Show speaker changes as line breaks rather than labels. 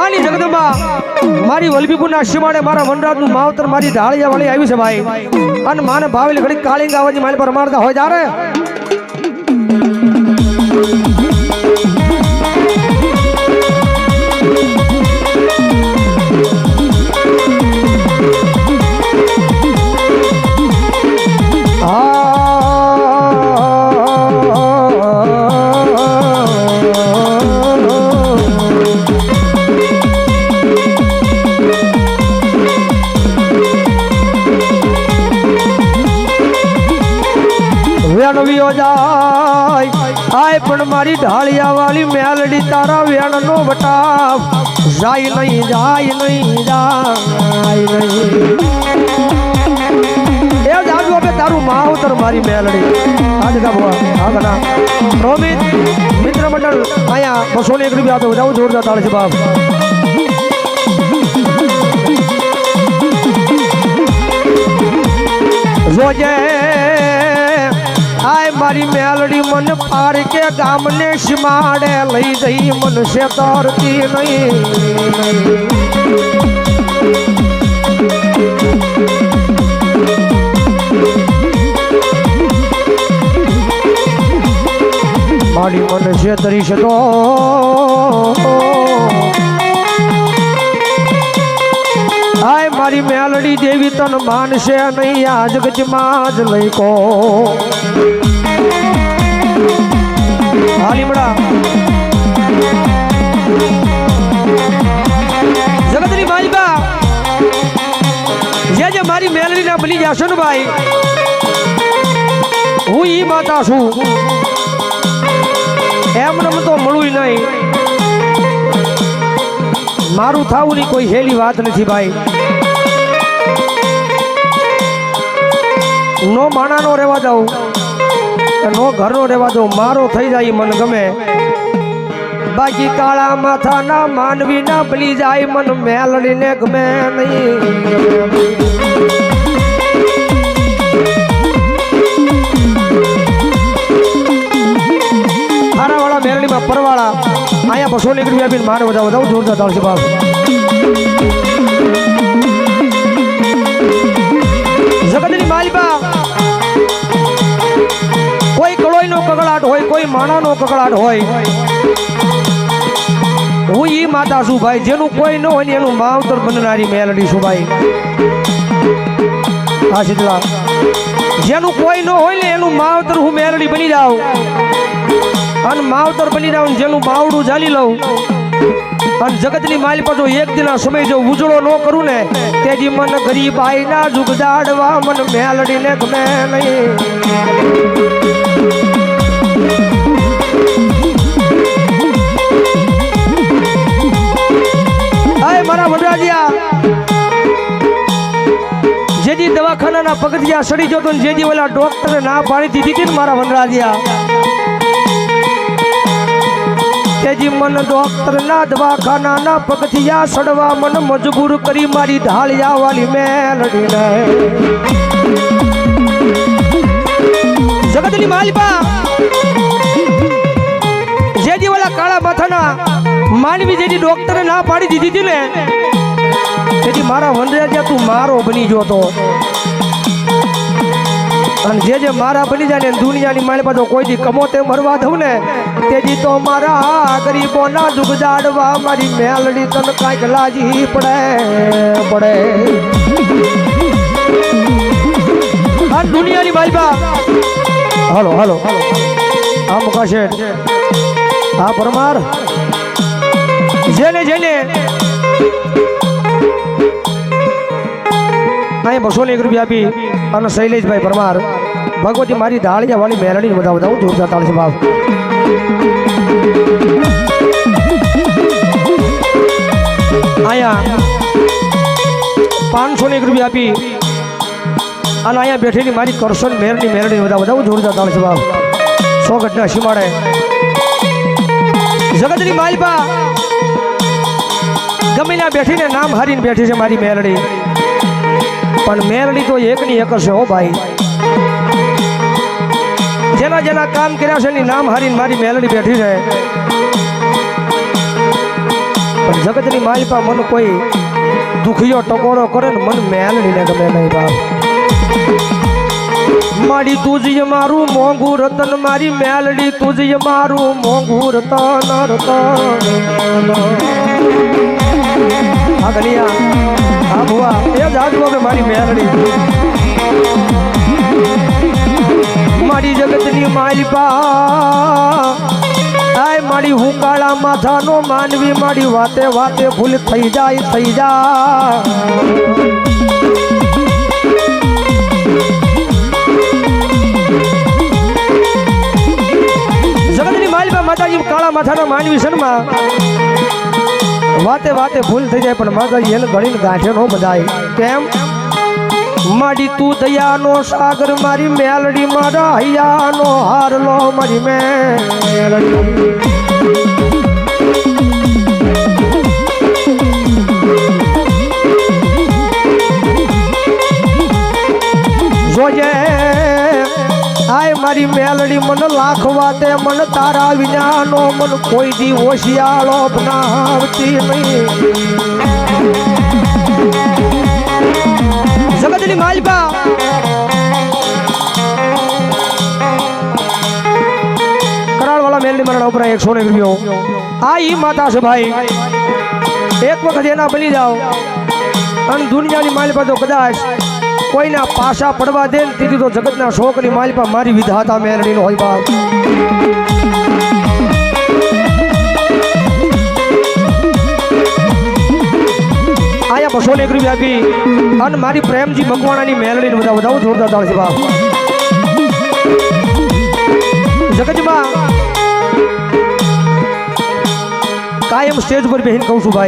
આની જગદંબા, મારી વલભીપુરના સીમાડે મારા વનરાજનું માવતર મારી ઢાળિયા વાળી આવી છે ભાઈ. અને માને ભાવેલી ઘડી કાળિંગ આવવાની મારી પર મારતા હોય ત્યારે? જાય આય પણ મારી ઢાળિયા વાળી મેલડી તારા વેણ નો વટાવ. જાય નહીં જાય નહીં જાય નહીં. એ જાજુ આપે તારું માવતર મારી મેલડી. આજે ભવા, હા કના રોમિત, મિત્ર મંડળ, અહીંયા બસો ને એક રૂપિયા જોજે મારી મેલડી મન પાર કે ગામને સીમાડે લઈ જઈ મન છે તરતી નહીં. મારી મન છે તરી શકો હાય, મારી મેલડી દેવી તન માનશે નહીં, આ જગતમાં જ લઈ કો જે જે મારી મેલડીના બની જશો ને ભાઈ, હું ઈ માતા છું. એમને તો મળવું નહીં. મારું થવું ની કોઈ હેલી વાત નથી ભાઈ. નો માણાનો રહેવા દઉં. નો ઘરનો રહેવા દો મારો થઈ જાય, મન ગમે. બાકી કાળા માથા ના માનવી ના ભલી જાય, મન મેલડીને ગમે નહીં. મેલડીમાં પરવાળા. અહીંયા બસો ની રૂપિયા આપીને મારે બધા બધા જોરદાર તાળશે બાપ જગતની કકળાટ હોય, કોઈ માણાનો કકડાટ હોય. હું ઈ માતા છું ભાઈ, જેનું કોઈ ન હોય ને એનું માવતર બનનારી મેલડી છું ભાઈ. હા શીતલા જેનું કોઈ ન હોય ને એનું માવતર હું મેલડી બની જાઉં. અને માવતર બની જાઉં જેનું માવડું જાલી લઉં. અને જગતની માલ પાછો એક દિના સમય જો ઉજળો ન કરું ને તેજી મન ગરીબ આઈના જુગદાડવા મન મેલડીને ગમે નહીં. મારા વડરાજિયા. જેજી દવાખાનાના પગથિયા સડી જતો ને જેજી ઓલા ડોક્ટરે ના પાડી દીધી હતી ને મારા વનરાજિયા. તેજી મન ડોક્ટર ના દવાખાનાના પગથિયા સડવા મન મજબૂર કરી મારી ઢાળિયા વાલી મેલડીને. જગતની માલિપા કાળા માથાના માનવી જેની ડોક્ટરે ના પાડી દીધી હતી ને, તેથી મારા વનરાજા તું મારો બની ગયો તો અને જે જે મારા બની જાય ને, દુનિયાની મારી પાછો કોઈ દી કમો તે મરવા દઉં ને, તેથી તો મારા ગરીબોના દુઃખ જાડવા મારી મેલડી તને કાંઈક લાજી પડે પડે. દુનિયાની માલિકા હાલો હાલો આ મુકાશે આ પરમાર. જેને જેને. અહીં બસો ને એક રૂપિયા આપી અને શૈલેષભાઈ પરમાર. ભગવતી મારી ધાળિયા વાળી મેલડી બધા બધા. જોરદાર તાળી બાપ. અહીંયા પાંચસો ને એક રૂપિયા આપી અને અહીંયા બેઠેલી મારી કરશન મેરની મેલડી બધા બધા. જોરદાર તાળી બાપ. સો ઘટના સીમાડે જગતની માલપા. ગમે ત્યાં બેઠીને નામ હારીને બેઠી છે મારી મેરડી પણ મેરડી તો એકની એક છે હો ભાઈ. જેના જેના કામ કર્યા છે એની નામ હારીને મારી મેલડી બેઠી છે. પણ જગતની માલપા મન કોઈ દુખિયો ટકોરો કરે ને મન મેલડીને ગમે નહીં બાપ. મારી તુજી મારું મોંઘું રતન, મારી મેલડી તુજી મારું મોંઘું રતન રતન. આ ગલિયા. હા, ભુવા. એ જ મારી મેલડી. મારી જગતની માલિપા આય મારી હું કાળા માથાનો માનવી, મારી વાતે વાતે ભૂલ થઈ જાય થઈ જાય. માતાજી કાળા માથાના માનવી શર્મા વાતે વાતે ભૂલ થઈ જાય, પણ માતાજી એને ગણીને ગાંઠે નો બધાય. કેમ? માડી તું દયાનો સાગર, મારી મેલડી, મારા હૈયાનો હારલો, મારી મેલડી. મારી મેલડી મન લાખ વાતે મન તારા વિનાનો મન કોઈ દી હોશિયાળો બનાવતી નહીં. જગતની માલિકા. કરાળવાળા મેલડી મારા ઉપર એકસો ને રૂપિયો. આ ઈ માતા છે ભાઈ. એક વખત એના બની જાઓ. અને દુનિયાની માલિકા તો કદાચ કોઈના પાસા પડવા દે ને તેથી તો જગતના શોકની માલિકા મારી વિધાતા મેલડીનો હોય બાપ. આયા બસો ને એક રૂપિયા આપી. અને મારી પ્રેમજી મકવાણાની મેલડીને બધા વધાવું જોરદાર તાળ છે બાપ. જગતમાં કાયમ સ્ટેજ પર બેહીને કહું છું ભાઈ